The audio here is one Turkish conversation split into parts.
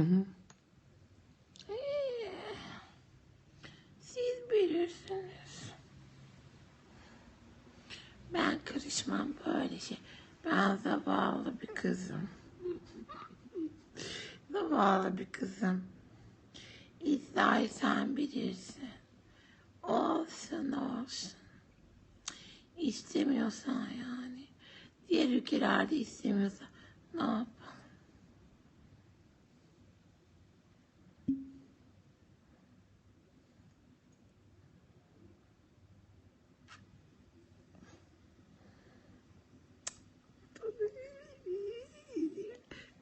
Hı hı. Ee, Siz bilirsiniz. Ben karışmam böyle şey. Ben zavallı bir kızım. zavallı bir kızım. İsa'yı sen bilirsin. Olsun olsun. İstemiyorsan yani. Diğer ülkelerde istemiyorsa ne yapalım?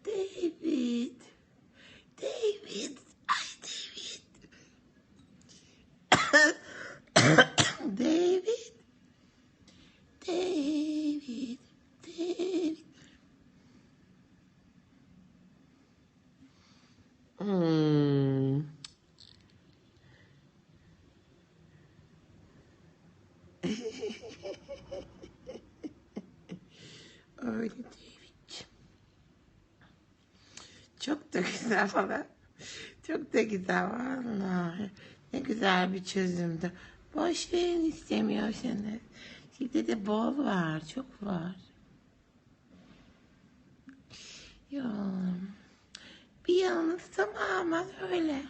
David. David. Ay David. David. David. David. Hmm. Öyle David'ciğim. Çok da güzel falan. Çok da güzel vallahi. Ne güzel bir çözümdü. Boş verin istemiyorsanız. Sizde de bol var, çok var. Ya, bir yanınız tamamen öyle.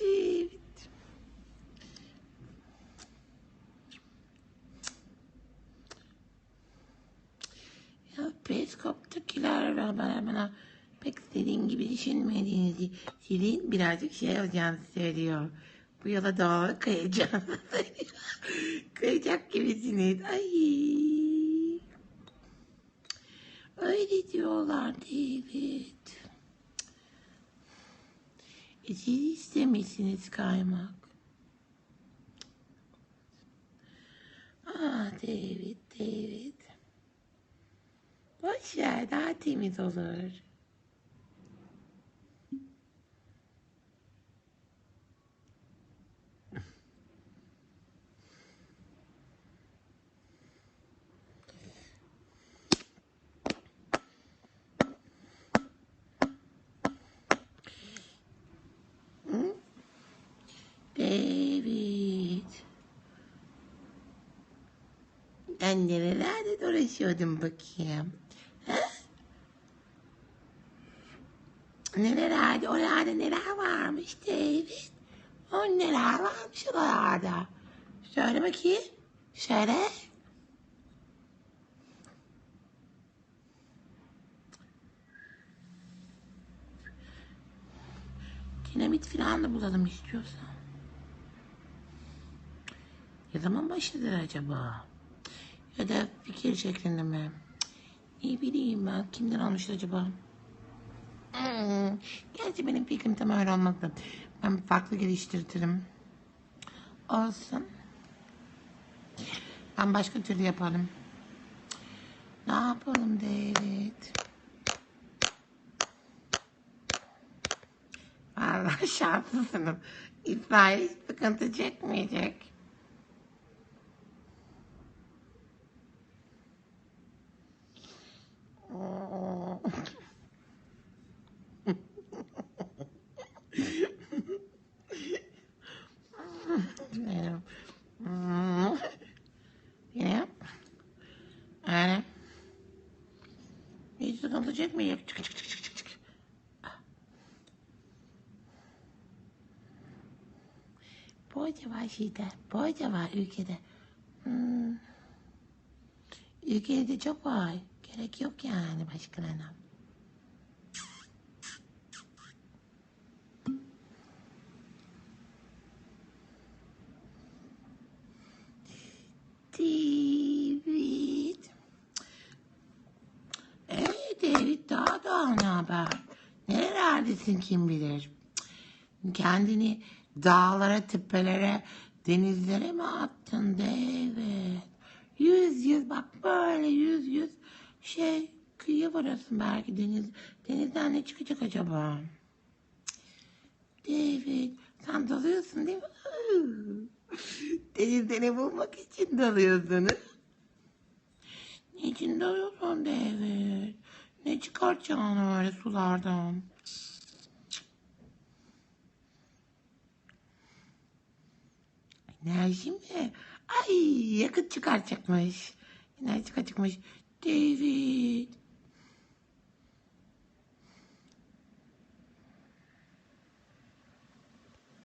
David. Ya periskoptakiler bana, bana pek istediğin gibi düşünmediğinizi sizin birazcık şey olacağını söylüyor. Bu doğru kayacağını söylüyor. Kayacak gibisiniz. Ay. Öyle diyorlar David. E, siz istemişsiniz kaymak. Ah David, David. Boş ver daha temiz olur. Hı? David. Ben nerelerde dolaşıyordum bakayım. Ha? Nerelerde, oralarda neler varmış David? O neler varmış oralarda? Söyle bakayım. Söyle. Dinamit falan da bulalım istiyorsan. Ne zaman başladı acaba? Ya da fikir şeklinde mi? Ne bileyim ben kimden almış acaba? Hmm. Gerçi benim fikrim tam öyle olmadı. Ben farklı geliştiririm. Olsun. Ben başka türlü yaparım. Ne yapalım David? Vallahi şanslısınız. İsrail hiç sıkıntı çekmeyecek. Sıkıntı çekmeyecek. Çık çık çık çık çık. çık. Borca var şeyde. Borca var ülkede. Hmm. Ülkede de çok var. Gerek yok yani başkalarına. David. Ee David daha daha ne haber? Nerelerdesin kim bilir? Kendini dağlara, tepelere, denizlere mi attın David? Yüz yüz bak böyle yüz yüz şey kıyıya varasın belki deniz. Denizden ne çıkacak acaba? David sen dalıyorsun değil mi? Denizde ne bulmak için dalıyorsun? Niçin dalıyorsun David? Çıkartacaksın öyle sulardan? Enerji mi? Ay yakıt çıkartacakmış. Enerji çıkartacakmış. David